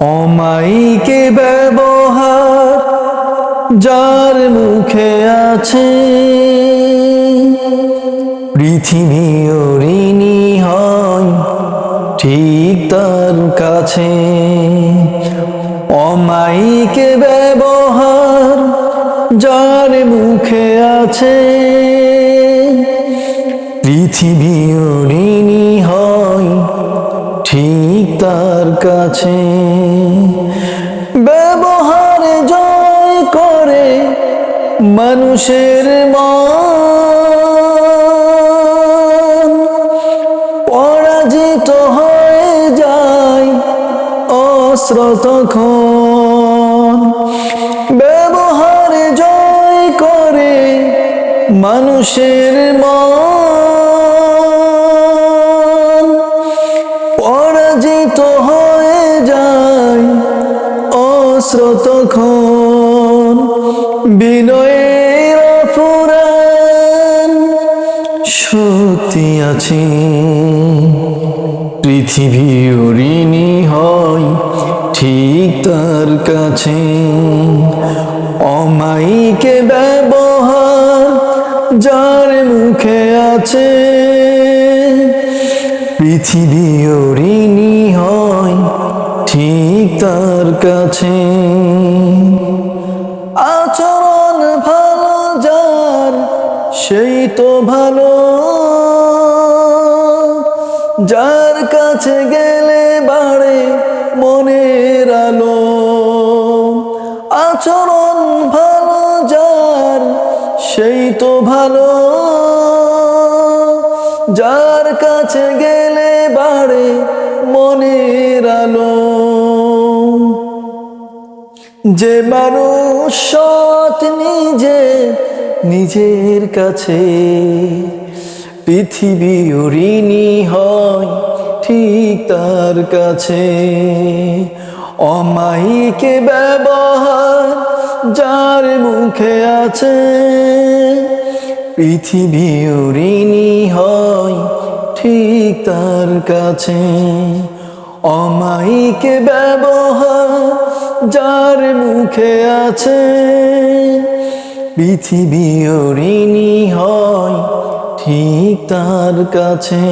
অমাইকে ব্যবহার যার মুখে আছে পৃথিবী ঋণী হয় ঠিক তার কাছে। অমাইকে ব্যবহার যার মুখে আছে। পৃথিবী ঋণী তার কাছে ব্যবহারে জয় করে মানুষের মন। পরাজিত হয়ে যায় তখন। ব্যবহারে জয় করে মানুষের মন। তখন বিনয়ের ফুরান শক্তি আছে। পৃথিবী ঋণী হয় ঠিক তার কাছে। অমাইকে ব্যবহার যার মুখে আছে। পৃথিবী ঋণী তার কাছে। আচরণ ভালো যার, সেই তো ভালো। যার কাছে গেলে বাড়ে মনের আলো। আচরণ ভালো যার, সেই তো ভালো। যার কাছে গেলে বাড়ে মনের আলো। যে মানুষ সৎ নিজে, নিজের কাছে। পৃথিবী ঋণী হয় ঠিক তার কাছে। অমাইকে ব্যবহার যার মুখে আছে পৃথিবী ঋণী হয় ঠিক তার কাছে। অমাইকে ব্যবহার যার মুখে আছে পৃথিবী ঋণী হয় ঠিক তার কাছে।